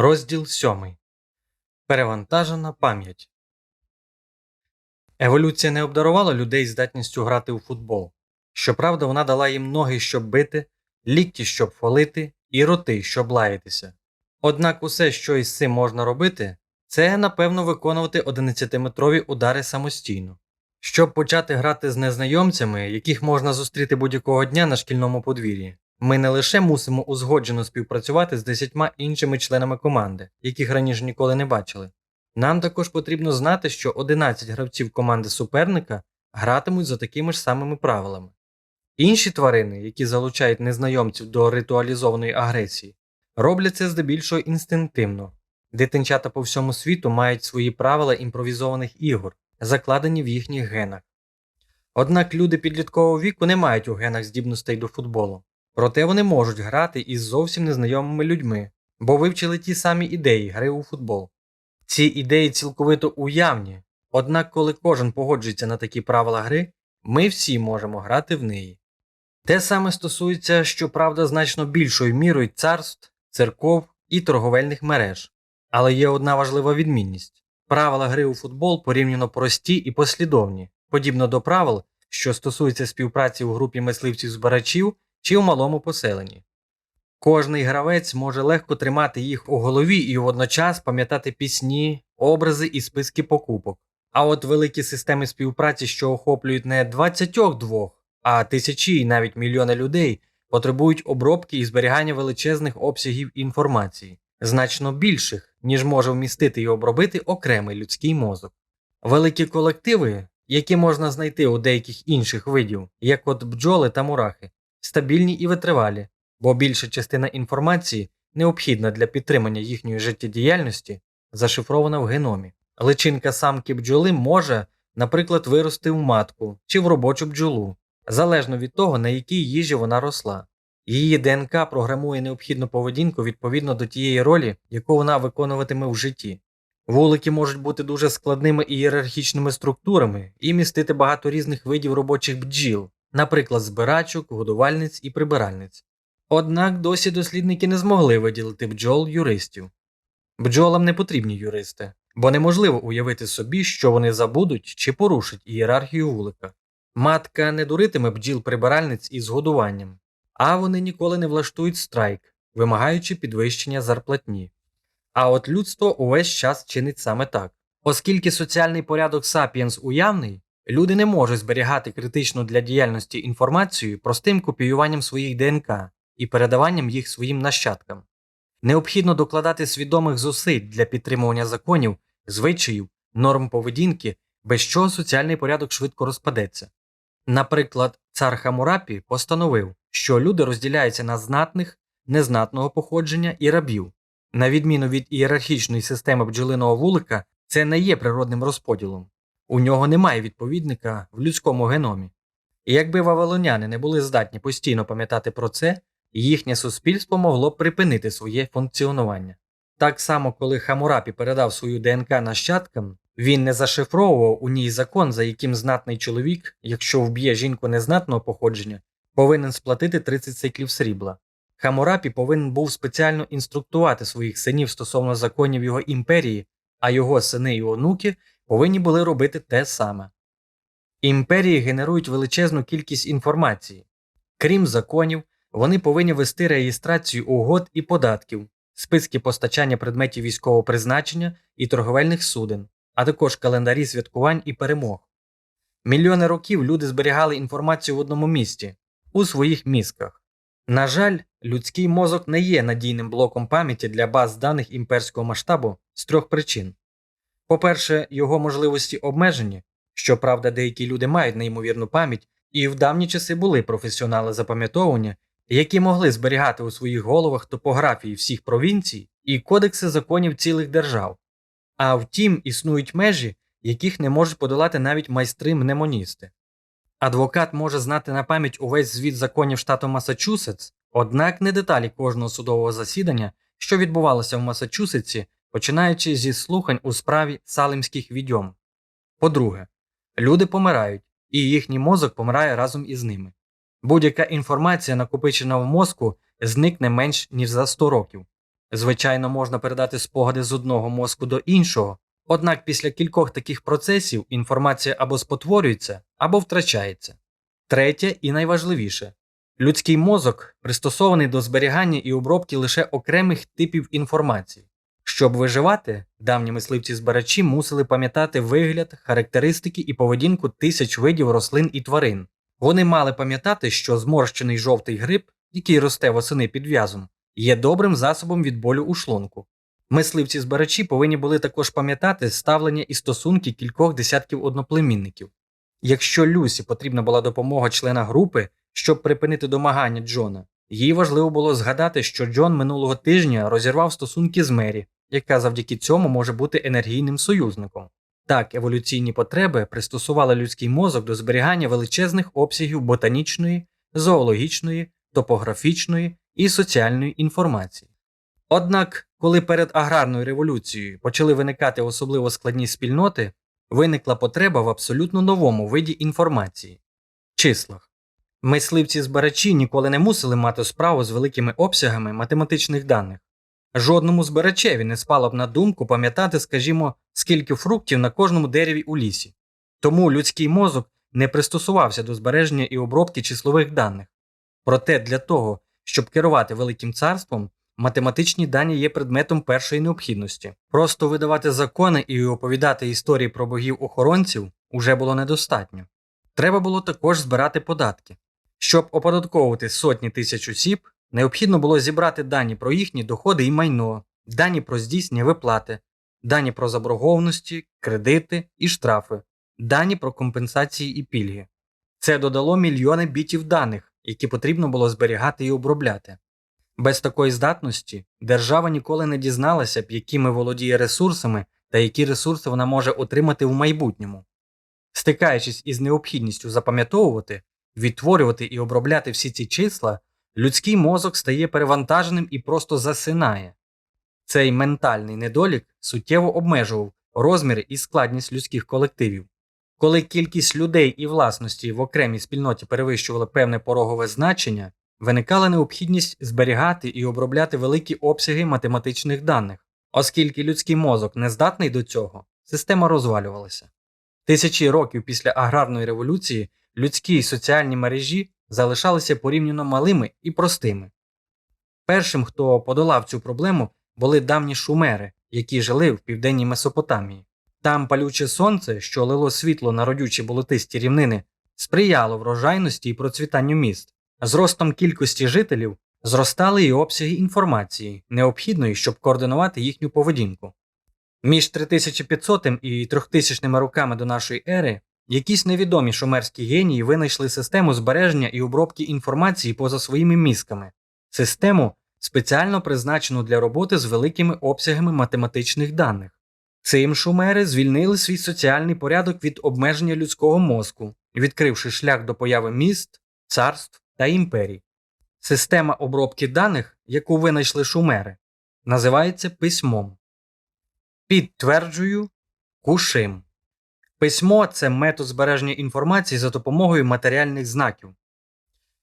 Розділ 7. Перевантажена пам'ять. Еволюція не обдарувала людей здатністю грати у футбол. Щоправда, вона дала їм ноги, щоб бити, лікті, щоб фолити, і роти, щоб лаятися. Однак усе, що із цим можна робити, це напевно виконувати 11-метрові удари самостійно. Щоб почати грати з незнайомцями, яких можна зустріти будь-якого дня на шкільному подвір'ї, ми не лише мусимо узгоджено співпрацювати з десятьма іншими членами команди, яких раніше ніколи не бачили. Нам також потрібно знати, що 11 гравців команди суперника гратимуть за такими ж самими правилами. Інші тварини, які залучають незнайомців до ритуалізованої агресії, роблять це здебільшого інстинктивно. Дитинчата по всьому світу мають свої правила імпровізованих ігор, закладені в їхніх генах. Однак люди підліткового віку не мають у генах здібностей до футболу. Проте вони можуть грати із зовсім незнайомими людьми, бо вивчили ті самі ідеї гри у футбол. Ці ідеї цілковито уявні, однак, коли кожен погоджується на такі правила гри, ми всі можемо грати в неї. Те саме стосується, щоправда, значно більшою мірою царств, церков і торговельних мереж. Але є одна важлива відмінність правила гри у футбол порівняно прості і послідовні, подібно до правил, що стосуються співпраці у групі мисливців-збирачів чи у малому поселенні. Кожний гравець може легко тримати їх у голові і водночас пам'ятати пісні, образи і списки покупок. А от великі системи співпраці, що охоплюють не 22, а тисячі і навіть мільйони людей, потребують обробки і зберігання величезних обсягів інформації, значно більших, ніж може вмістити і обробити окремий людський мозок. Великі колективи, які можна знайти у деяких інших видів, як от бджоли та мурахи, стабільні і витривалі, бо більша частина інформації, необхідна для підтримання їхньої життєдіяльності, зашифрована в геномі. Личинка самки бджоли може, наприклад, вирости в матку чи в робочу бджолу, залежно від того, на якій їжі вона росла. Її ДНК програмує необхідну поведінку відповідно до тієї ролі, яку вона виконуватиме в житті. Вулики можуть бути дуже складними ієрархічними структурами і містити багато різних видів робочих бджіл, наприклад, збирачок, годувальниць і прибиральниць. Однак досі дослідники не змогли виділити бджол юристів. Бджолам не потрібні юристи, бо неможливо уявити собі, що вони забудуть чи порушать ієрархію вулика. Матка не дуритиме бджіл прибиральниць із годуванням, а вони ніколи не влаштують страйк, вимагаючи підвищення зарплатні. А от людство увесь час чинить саме так. Оскільки соціальний порядок Сапіенс уявний, люди не можуть зберігати критичну для діяльності інформацію простим копіюванням своїх ДНК і передаванням їх своїм нащадкам. Необхідно докладати свідомих зусиль для підтримування законів, звичаїв, норм поведінки, без чого соціальний порядок швидко розпадеться. Наприклад, цар Хамурапі постановив, що люди розділяються на знатних, незнатного походження і рабів. На відміну від ієрархічної системи бджолиного вулика, це не є природним розподілом. У нього немає відповідника в людському геномі. І якби вавилоняни не були здатні постійно пам'ятати про це, їхнє суспільство могло б припинити своє функціонування. Так само, коли Хамурапі передав свою ДНК нащадкам, він не зашифровував у ній закон, за яким знатний чоловік, якщо вб'є жінку незнатного походження, повинен сплатити 30 циклів срібла. Хамурапі повинен був спеціально інструктувати своїх синів стосовно законів його імперії, а його сини і онуки повинні були робити те саме. Імперії генерують величезну кількість інформації. Крім законів, вони повинні вести реєстрацію угод і податків, списки постачання предметів військового призначення і торговельних суден, а також календарі святкувань і перемог. Мільйони років люди зберігали інформацію в одному місці у своїх мізках. На жаль, людський мозок не є надійним блоком пам'яті для баз даних імперського масштабу з трьох причин. По-перше, його можливості обмежені, щоправда, деякі люди мають неймовірну пам'ять, і в давні часи були професіонали запам'ятовування, які могли зберігати у своїх головах топографії всіх провінцій і кодекси законів цілих держав. А втім, існують межі, яких не можуть подолати навіть майстри мнемоністи. Адвокат може знати на пам'ять увесь звіт законів штату Масачусетс, однак не деталі кожного судового засідання, що відбувалося в Масачусетсі, починаючи зі слухань у справі салимських відьом. По-друге, люди помирають, і їхній мозок помирає разом із ними. Будь-яка інформація, накопичена в мозку, зникне менш ніж за 100 років. Звичайно, можна передати спогади з одного мозку до іншого, однак після кількох таких процесів інформація або спотворюється, або втрачається. Третє і найважливіше людський мозок пристосований до зберігання і обробки лише окремих типів інформації. Щоб виживати, давні мисливці-збирачі мусили пам'ятати вигляд, характеристики і поведінку тисяч видів рослин і тварин. Вони мали пам'ятати, що зморщений жовтий гриб, який росте восени під в'язом, є добрим засобом від болю у шлунку. Мисливці-збирачі повинні були також пам'ятати ставлення і стосунки кількох десятків одноплемінників. Якщо Люсі потрібна була допомога члена групи, щоб припинити домагання Джона, їй важливо було згадати, що Джон минулого тижня розірвав стосунки з Мері, яка завдяки цьому може бути енергійним союзником. Так, еволюційні потреби пристосували людський мозок до зберігання величезних обсягів ботанічної, зоологічної, топографічної і соціальної інформації. Однак, коли перед аграрною революцією почали виникати особливо складні спільноти, виникла потреба в абсолютно новому виді інформації числах. Мисливці-збирачі ніколи не мусили мати справу з великими обсягами математичних даних. Жодному збирачеві не спало б на думку пам'ятати, скажімо, скільки фруктів на кожному дереві у лісі. Тому людський мозок не пристосувався до збереження і обробки числових даних. Проте для того, щоб керувати великим царством, математичні дані є предметом першої необхідності. Просто видавати закони і оповідати історії про богів-охоронців уже було недостатньо. Треба було також збирати податки. Щоб оподатковувати сотні тисяч осіб, необхідно було зібрати дані про їхні доходи і майно, дані про здійснення виплати, дані про заборгованості, кредити і штрафи, дані про компенсації і пільги. Це додало мільйони бітів даних, які потрібно було зберігати і обробляти. Без такої здатності держава ніколи не дізналася б, якими володіє ресурсами та які ресурси вона може отримати в майбутньому. Стикаючись із необхідністю запам'ятовувати, відтворювати і обробляти всі ці числа, людський мозок стає перевантаженим і просто засинає. Цей ментальний недолік суттєво обмежував розміри і складність людських колективів. Коли кількість людей і власності в окремій спільноті перевищувала певне порогове значення, виникала необхідність зберігати і обробляти великі обсяги математичних даних. Оскільки людський мозок не здатний до цього, система розвалювалася. Тисячі років після аграрної революції людські соціальні мережі залишалися порівняно малими і простими. Першим, хто подолав цю проблему, були давні шумери, які жили в південній Месопотамії. Там палюче сонце, що лило світло на родючі болотисті рівнини, сприяло врожайності і процвітанню міст. З ростом кількості жителів зростали і обсяги інформації, необхідної, щоб координувати їхню поведінку. Між 3500 і 3000 роками до нашої ери якісь невідомі шумерські генії винайшли систему збереження і обробки інформації поза своїми мізками, систему, спеціально призначену для роботи з великими обсягами математичних даних. Цим шумери звільнили свій соціальний порядок від обмеження людського мозку, відкривши шлях до появи міст, царств та імперій. Система обробки даних, яку винайшли шумери, називається письмом. Підтверджую кушим. Письмо це метод збереження інформації за допомогою матеріальних знаків.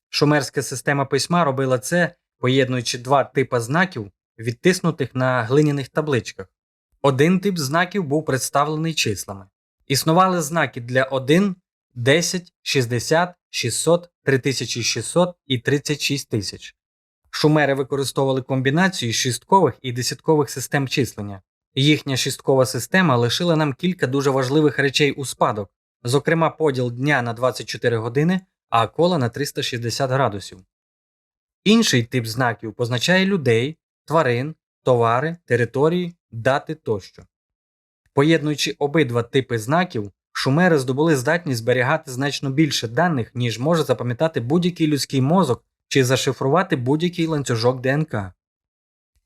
Шумерська система письма робила це, поєднуючи два типи знаків, відтиснутих на глиняних табличках. Один тип знаків був представлений числами. Існували знаки для 1, 10, 60, 600, 3600 і 36 тисяч. Шумери використовували комбінацію шісткових і десяткових систем числення. Їхня шісткова система лишила нам кілька дуже важливих речей у спадок, зокрема поділ дня на 24 години, а кола на 360 градусів. Інший тип знаків позначає людей, тварин, товари, території, дати тощо. Поєднуючи обидва типи знаків, шумери здобули здатність зберігати значно більше даних, ніж може запам'ятати будь-який людський мозок чи зашифрувати будь-який ланцюжок ДНК.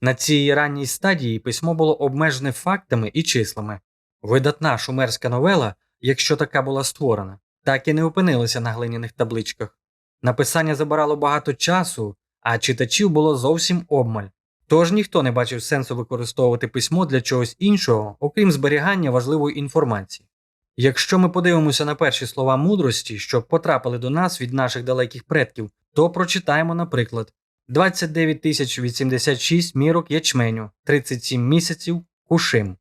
На цій ранній стадії письмо було обмежене фактами і числами. Видатна шумерська новела, якщо така була створена, так і не опинилася на глиняних табличках. Написання забирало багато часу, а читачів було зовсім обмаль. Тож ніхто не бачив сенсу використовувати письмо для чогось іншого, окрім зберігання важливої інформації. Якщо ми подивимося на перші слова мудрості, що потрапили до нас від наших далеких предків, то прочитаємо, наприклад, 29 тисяч 86 мірок ячменю, 37 місяців кушим.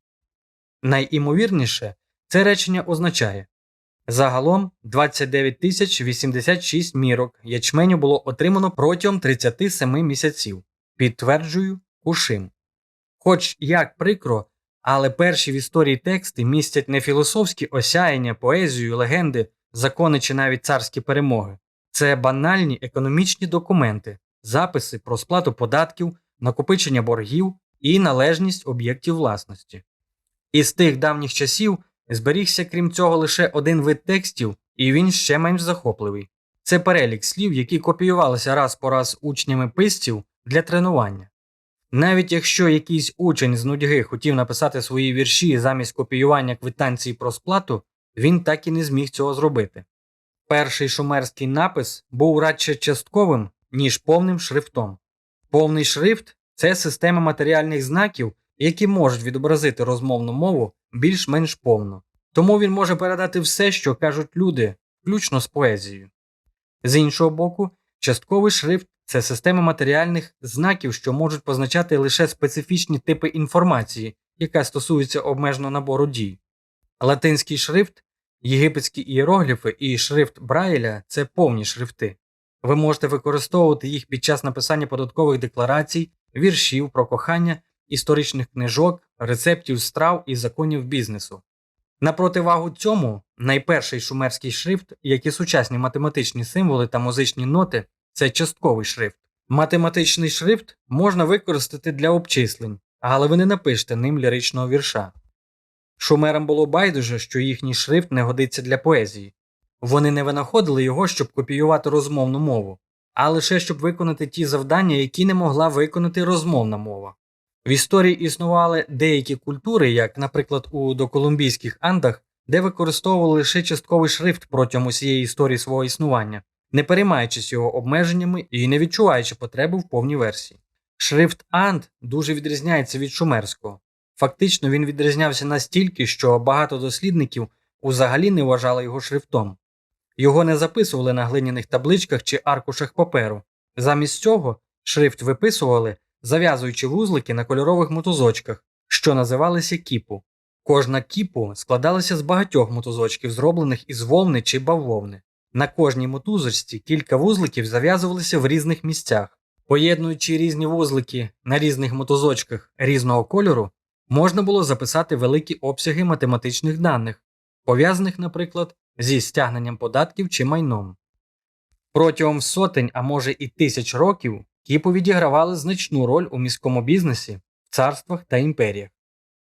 Найімовірніше, це речення означає загалом 29 тисяч 86 мірок ячменю було отримано протягом 37 місяців. Підтверджую кушим. Хоч як прикро, але перші в історії тексти містять не філософські осяяння, поезію, легенди, закони чи навіть царські перемоги. Це банальні економічні документи, записи про сплату податків, накопичення боргів і належність об'єктів власності. Із тих давніх часів зберігся, крім цього, лише один вид текстів, і він ще менш захопливий. Це перелік слів, які копіювалися раз по раз учнями писців для тренування. Навіть якщо якийсь учень з нудьги хотів написати свої вірші замість копіювання квитанції про сплату, він так і не зміг цього зробити. Перший шумерський напис був радше частковим, ніж повним шрифтом. Повний шрифт це система матеріальних знаків, які можуть відобразити розмовну мову більш-менш повно. Тому він може передати все, що кажуть люди, включно з поезією. З іншого боку, частковий шрифт це система матеріальних знаків, що можуть позначати лише специфічні типи інформації, яка стосується обмеженого набору дій. Латинський шрифт, єгипетські ієрогліфи і шрифт Брайля це повні шрифти. Ви можете використовувати їх під час написання податкових декларацій, віршів про кохання, історичних книжок, рецептів страв і законів бізнесу. На противагу цьому, найперший шумерський шрифт, як і сучасні математичні символи та музичні ноти, це частковий шрифт. Математичний шрифт можна використати для обчислень, але ви не напишете ним ліричного вірша. Шумерам було байдуже, що їхній шрифт не годиться для поезії. Вони не винаходили його, щоб копіювати розмовну мову, а лише щоб виконати ті завдання, які не могла виконати розмовна мова. В історії існували деякі культури, як, наприклад, у доколумбійських андах, де використовували лише частковий шрифт протягом усієї історії свого існування, не переймаючись його обмеженнями і не відчуваючи потреби в повній версії. Шрифт анд дуже відрізняється від шумерського. Фактично він відрізнявся настільки, що багато дослідників взагалі не вважали його шрифтом. Його не записували на глиняних табличках чи аркушах паперу. Замість цього шрифт виписували, зав'язуючи вузлики на кольорових мотузочках, що називалися кіпу. Кожна кіпу складалася з багатьох мотузочків, зроблених із вовни чи бавовни. На кожній мотузочці кілька вузликів зав'язувалися в різних місцях. Поєднуючи різні вузлики на різних мотузочках різного кольору, можна було записати великі обсяги математичних даних, пов'язаних, наприклад, зі стягненням податків чи майном. Протягом сотень, а може і тисяч років кіпу відігравали значну роль у міському бізнесі, царствах та імперіях.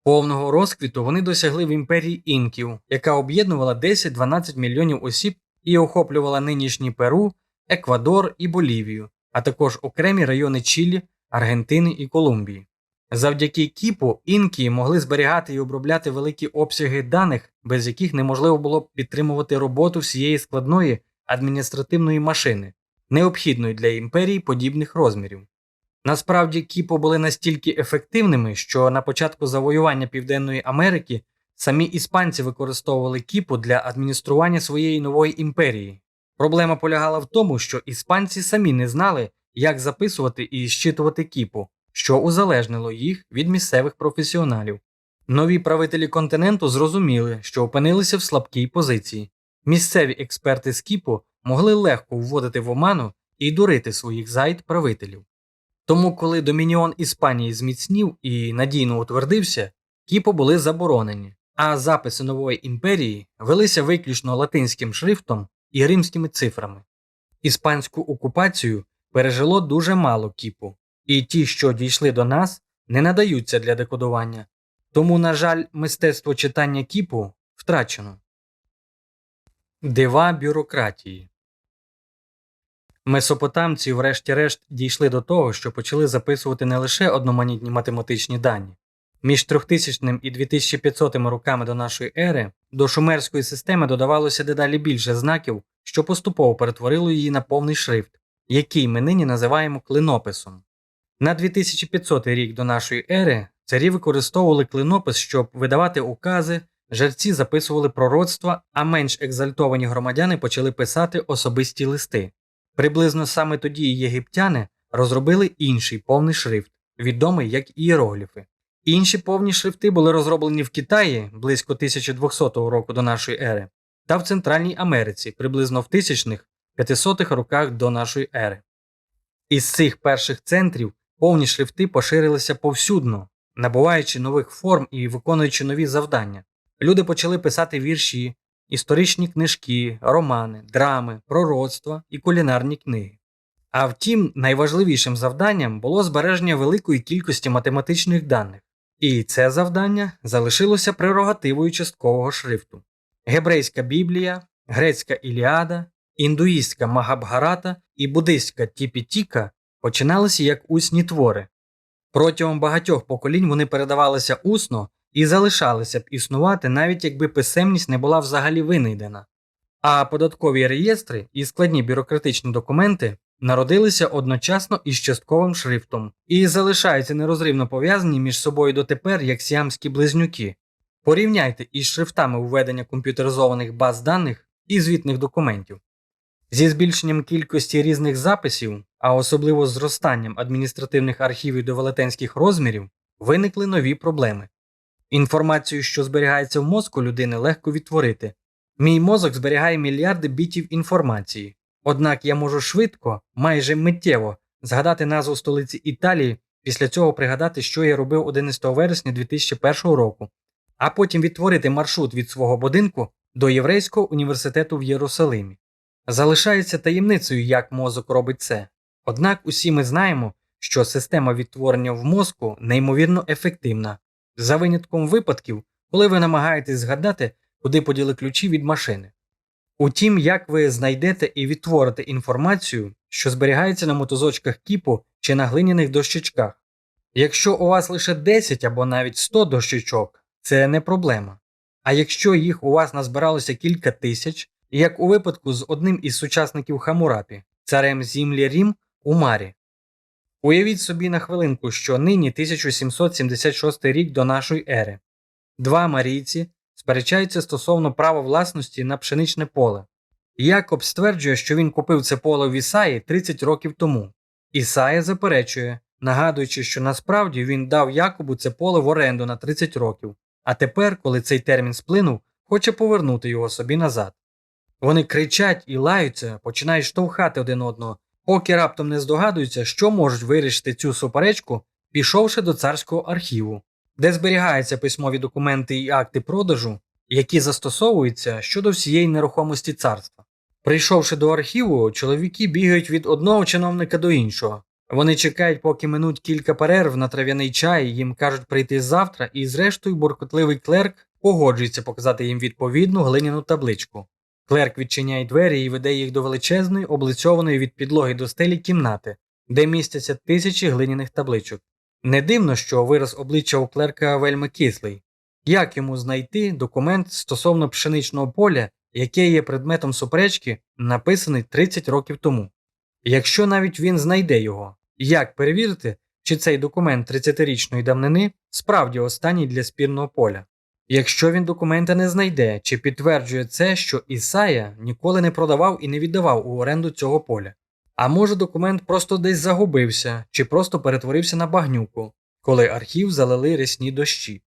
Повного розквіту вони досягли в імперії інків, яка об'єднувала 10-12 мільйонів осіб і охоплювала нинішній Перу, Еквадор і Болівію, а також окремі райони Чилі, Аргентини і Колумбії. Завдяки кіпу інки могли зберігати і обробляти великі обсяги даних, без яких неможливо було б підтримувати роботу всієї складної адміністративної машини, необхідної для імперії подібних розмірів. Насправді кіпо були настільки ефективними, що на початку завоювання Південної Америки самі іспанці використовували кіпу для адміністрування своєї нової імперії. Проблема полягала в тому, що іспанці самі не знали, як записувати і щитувати кіпу, що узалежнило їх від місцевих професіоналів. Нові правителі континенту зрозуміли, що опинилися в слабкій позиції. Місцеві експерти з кіпу могли легко вводити в оману і дурити своїх зайд правителів. Тому, коли домініон Іспанії зміцнів і надійно утвердився, кіпо були заборонені, а записи нової імперії велися виключно латинським шрифтом і римськими цифрами. Іспанську окупацію пережило дуже мало кіпу, і ті, що дійшли до нас, не надаються для декодування. Тому, на жаль, мистецтво читання кіпу втрачено. Дива бюрократії Месопотамці, врешті-решт, дійшли до того, що почали записувати не лише одноманітні математичні дані. Між 3000 і 2500 роками до нашої ери до шумерської системи додавалося дедалі більше знаків, що поступово перетворило її на повний шрифт, який ми нині називаємо клинописом. На 2500 рік до нашої ери царі використовували клинопис, щоб видавати укази, жерці записували пророцтва, а менш екзальтовані громадяни почали писати особисті листи. Приблизно саме тоді єгиптяни розробили інший повний шрифт, відомий як ієрогліфи. Інші повні шрифти були розроблені в Китаї близько 1200 року до нашої ери та в Центральній Америці приблизно в 1000-500 роках до нашої ери. Із цих перших центрів повні шрифти поширилися повсюдно, набуваючи нових форм і виконуючи нові завдання. Люди почали писати вірші, історичні книжки, романи, драми, пророцтва і кулінарні книги. А втім, найважливішим завданням було збереження великої кількості математичних даних, і це завдання залишилося прерогативою часткового шрифту. Гебрейська Біблія, грецька Іліада, індуїстська Магабгарата і буддистська Тіпітіка починалися як усні твори. Протягом багатьох поколінь вони передавалися усно і залишалися б існувати, навіть якби писемність не була взагалі винайдена. А податкові реєстри і складні бюрократичні документи народилися одночасно із частковим шрифтом і залишаються нерозривно пов'язані між собою дотепер як сіамські близнюки. Порівняйте із шрифтами введення комп'ютеризованих баз даних і звітних документів. Зі збільшенням кількості різних записів, а особливо зростанням адміністративних архівів до велетенських розмірів, виникли нові проблеми. Інформацію, що зберігається в мозку людини, легко відтворити. Мій мозок зберігає мільярди бітів інформації, однак я можу швидко, майже миттєво, згадати назву столиці Італії, після цього пригадати, що я робив 11 вересня 2001 року, а потім відтворити маршрут від свого будинку до Єврейського університету в Єрусалимі. Залишається таємницею, як мозок робить це. Однак усі ми знаємо, що система відтворення в мозку неймовірно ефективна, за винятком випадків, коли ви намагаєтесь згадати, куди поділи ключі від машини. Утім, як ви знайдете і відтворите інформацію, що зберігається на мотозочках кіпу чи на глиняних дощечках. Якщо у вас лише 10 або навіть 100 дощечок, це не проблема. А якщо їх у вас назбиралося кілька тисяч, як у випадку з одним із сучасників Хамурапі, царем Зімлі Рім у Марі. Уявіть собі на хвилинку, що нині 1776 рік до нашої ери. Два марійці сперечаються стосовно права власності на пшеничне поле. Якоб стверджує, що він купив це поле в Ісаї 30 років тому. Ісая заперечує, нагадуючи, що насправді він дав Якобу це поле в оренду на 30 років, а тепер, коли цей термін сплинув, хоче повернути його собі назад. Вони кричать і лаються, починають штовхати один одного, поки раптом не здогадуються, що можуть вирішити цю суперечку, пішовши до царського архіву, де зберігаються письмові документи і акти продажу, які застосовуються щодо всієї нерухомості царства. Прийшовши до архіву, чоловіки бігають від одного чиновника до іншого. Вони чекають, поки минуть кілька перерв на трав'яний чай, їм кажуть прийти завтра, і, зрештою, буркотливий клерк погоджується показати їм відповідну глиняну табличку. Клерк відчиняє двері і веде їх до величезної, облицьованої від підлоги до стелі кімнати, де містяться тисячі глиняних табличок. Не дивно, що вираз обличчя у клерка вельми кислий. Як йому знайти документ стосовно пшеничного поля, яке є предметом суперечки, написаний 30 років тому? Якщо навіть він знайде його, як перевірити, чи цей документ 30-річної давнини справді останній для спірного поля? Якщо він документа не знайде, чи підтверджує це, що Ісая ніколи не продавав і не віддавав у оренду цього поля. А може документ просто десь загубився, чи просто перетворився на багнюку, коли архів залили рясні дощі.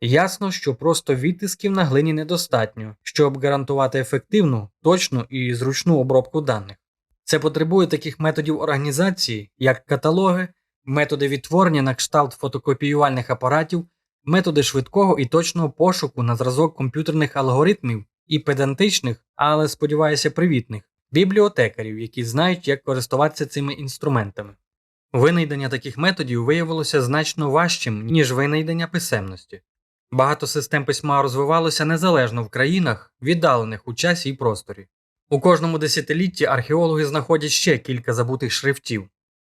Ясно, що просто відтисків на глині недостатньо, щоб гарантувати ефективну, точну і зручну обробку даних. Це потребує таких методів організації, як каталоги, методи відтворення на кшталт фотокопіювальних апаратів методи швидкого і точного пошуку на зразок комп'ютерних алгоритмів і педантичних, але сподіваюся, привітних бібліотекарів, які знають, як користуватися цими інструментами. Винайдення таких методів виявилося значно важчим, ніж винайдення писемності. Багато систем письма розвивалося незалежно в країнах, віддалених у часі і просторі. У кожному десятилітті археологи знаходять ще кілька забутих шрифтів,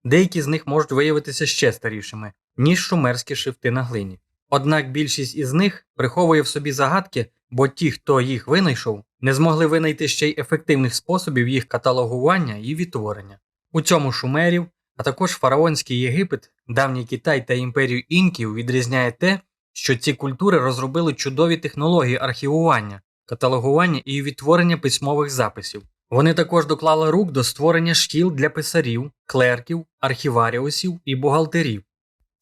деякі з них можуть виявитися ще старішими, ніж шумерські шрифти на глині. Однак більшість із них приховує в собі загадки, бо ті, хто їх винайшов, не змогли винайти ще й ефективних способів їх каталогування і відтворення. У цьому шумерів, а також фараонський Єгипет, давній Китай та імперію інків відрізняє те, що ці культури розробили чудові технології архівування, каталогування і відтворення письмових записів. Вони також доклали рук до створення шкіл для писарів, клерків, архіваріусів і бухгалтерів.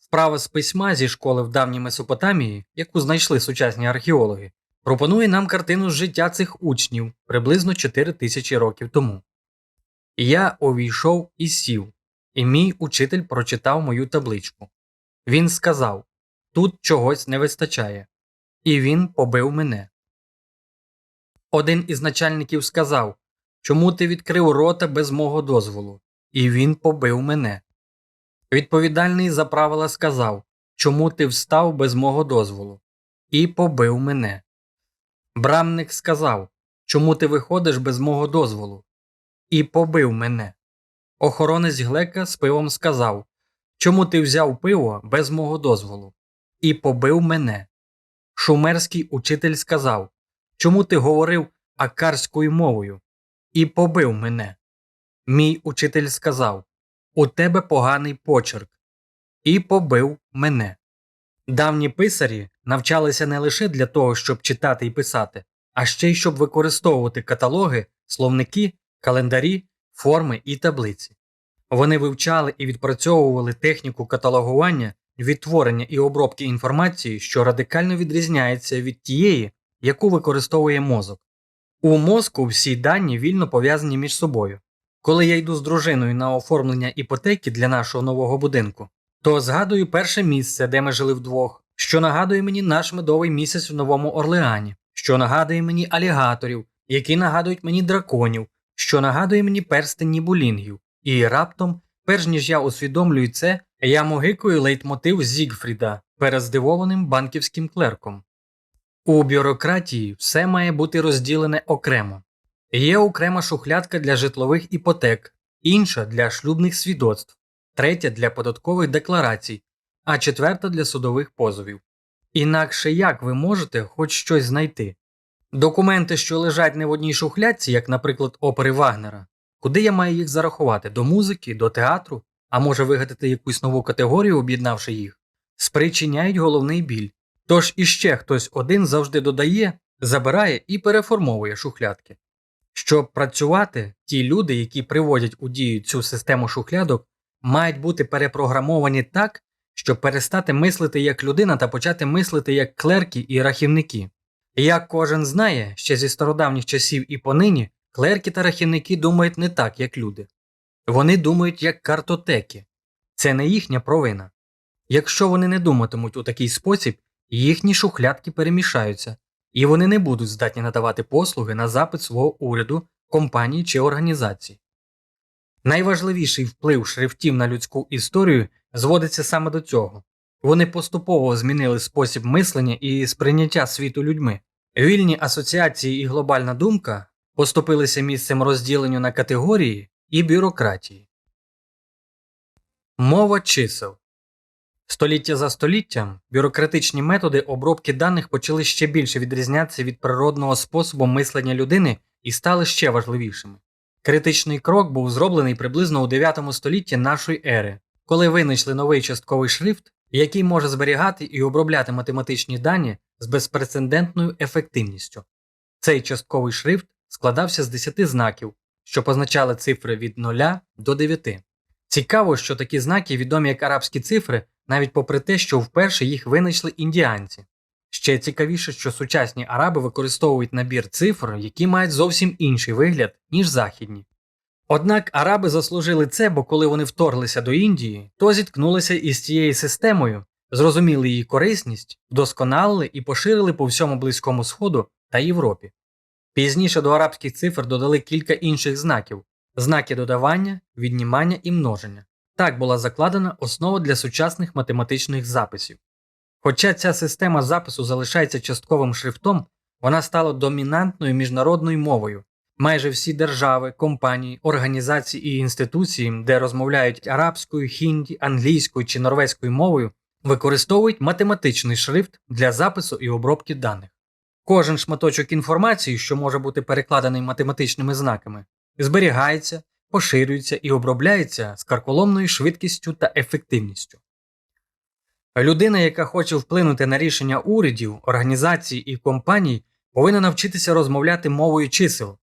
Вправа з письма зі школи в давній Месопотамії, яку знайшли сучасні археологи, пропонує нам картину з життя цих учнів приблизно 4 тисячі років тому. Я увійшов і сів, і мій учитель прочитав мою табличку. Він сказав тут чогось не вистачає, і він побив мене. Один із начальників сказав Чому ти відкрив рота без мого дозволу? І він побив мене. Відповідальний за правила сказав Чому ти встав без мого дозволу? І побив мене. Брамник сказав Чому ти виходиш без мого дозволу? І побив мене. Охоронець глека з пивом сказав Чому ти взяв пиво без мого дозволу? І побив мене. Шумерський учитель сказав Чому ти говорив акарською мовою? І побив мене. Мій учитель сказав У тебе поганий почерк. І побив мене. Давні писарі навчалися не лише для того, щоб читати і писати, а ще й щоб використовувати каталоги, словники, календарі, форми і таблиці. Вони вивчали і відпрацьовували техніку каталогування, відтворення і обробки інформації, що радикально відрізняється від тієї, яку використовує мозок. У мозку всі дані вільно пов'язані між собою. Коли я йду з дружиною на оформлення іпотеки для нашого нового будинку, то згадую перше місце, де ми жили вдвох, що нагадує мені наш медовий місяць в Новому Орлеані, що нагадує мені алігаторів, які нагадують мені драконів, що нагадує мені перстень нібулінгів. І раптом, перш ніж я усвідомлюю це, я могикую лейтмотив Зігфріда перед здивованим банківським клерком. У бюрократії все має бути розділене окремо. Є окрема шухлядка для житлових іпотек, інша для шлюбних свідоцтв, третя для податкових декларацій, а четверта для судових позовів. Інакше як ви можете хоч щось знайти? Документи, що лежать не в одній шухлядці, як, наприклад, опери Вагнера, куди я маю їх зарахувати? До музики, до театру, а може вигадати якусь нову категорію, об'єднавши їх, спричиняють головний біль. Тож іще хтось один завжди додає, забирає і переформовує шухлядки. Щоб працювати, ті люди, які приводять у дію цю систему шухлядок, мають бути перепрограмовані так, щоб перестати мислити як людина та почати мислити як клерки і рахівники. Як кожен знає, ще зі стародавніх часів і понині клерки та рахівники думають не так, як люди. Вони думають як картотеки. Це не їхня провина. Якщо вони не думатимуть у такий спосіб, їхні шухлядки перемішаються, і вони не будуть здатні надавати послуги на запит свого уряду, компанії чи організації. Найважливіший вплив шрифтів на людську історію зводиться саме до цього. Вони поступово змінили спосіб мислення і сприйняття світу людьми. Вільні асоціації і глобальна думка поступилися місцем розділенню на категорії і бюрократії. Мова чисел Століття за століттям бюрократичні методи обробки даних почали ще більше відрізнятися від природного способу мислення людини і стали ще важливішими. Критичний крок був зроблений приблизно у 9 столітті нашої ери, коли винайшли новий частковий шрифт, який може зберігати і обробляти математичні дані з безпрецедентною ефективністю. Цей частковий шрифт складався з 10 знаків, що позначали цифри від 0 до 9. Цікаво, що такі знаки відомі як арабські цифри, навіть попри те, що вперше їх винайшли індіанці. Ще цікавіше, що сучасні араби використовують набір цифр, які мають зовсім інший вигляд, ніж західні. Однак араби заслужили це, бо коли вони вторглися до Індії, то зіткнулися із цією системою, зрозуміли її корисність, вдосконалили і поширили по всьому Близькому Сходу та Європі. Пізніше до арабських цифр додали кілька інших знаків знаки додавання, віднімання і множення. Так була закладена основа для сучасних математичних записів. Хоча ця система запису залишається частковим шрифтом, вона стала домінантною міжнародною мовою. Майже всі держави, компанії, організації і інституції, де розмовляють арабською, хінді, англійською чи норвезькою мовою, використовують математичний шрифт для запису і обробки даних. Кожен шматочок інформації, що може бути перекладений математичними знаками, зберігається, поширюється і обробляється з карколомною швидкістю та ефективністю. Людина, яка хоче вплинути на рішення урядів, організацій і компаній, повинна навчитися розмовляти мовою чисел.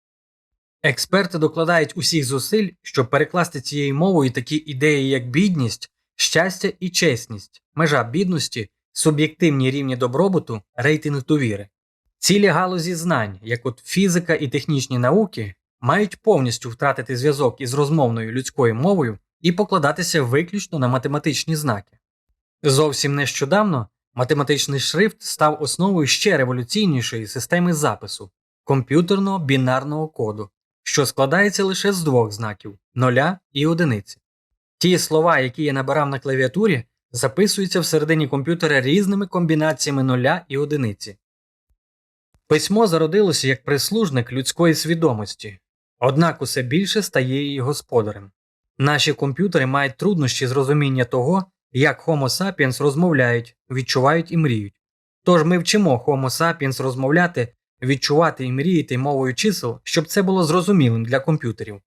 Експерти докладають усіх зусиль, щоб перекласти цією мовою такі ідеї, як бідність, щастя і чесність, межа бідності, суб'єктивні рівні добробуту, рейтинг довіри. Цілі галузі знань, як от фізика і технічні науки, мають повністю втратити зв'язок із розмовною людською мовою і покладатися виключно на математичні знаки. Зовсім нещодавно математичний шрифт став основою ще революційнішої системи запису комп'ютерного бінарного коду, що складається лише з двох знаків нуля і одиниці. Ті слова, які я набирав на клавіатурі, записуються всередині комп'ютера різними комбінаціями нуля і одиниці. Письмо зародилося як прислужник людської свідомості, однак усе більше стає її господарем. Наші комп'ютери мають труднощі з розуміння того, як Homo sapiens розмовляють, відчувають і мріють. Тож ми вчимо Homo sapiens розмовляти, відчувати і мріяти мовою чисел, щоб це було зрозумілим для комп'ютерів.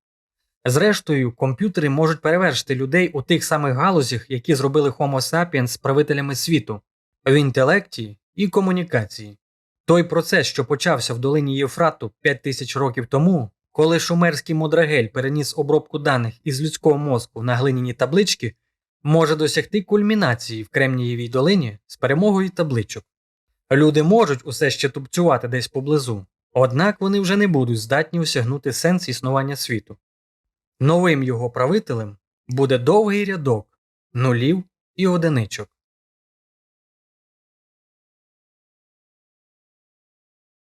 Зрештою, комп'ютери можуть перевершити людей у тих самих галузях, які зробили Homo sapiens правителями світу в інтелекті і комунікації. Той процес, що почався в долині Єфрату 5000 років тому, коли шумерський мудрагель переніс обробку даних із людського мозку на глиняні таблички, може досягти кульмінації в Кремнієвій долині з перемогою табличок. Люди можуть усе ще тупцювати десь поблизу, однак вони вже не будуть здатні осягнути сенс існування світу. Новим його правителем буде довгий рядок нулів і одиничок.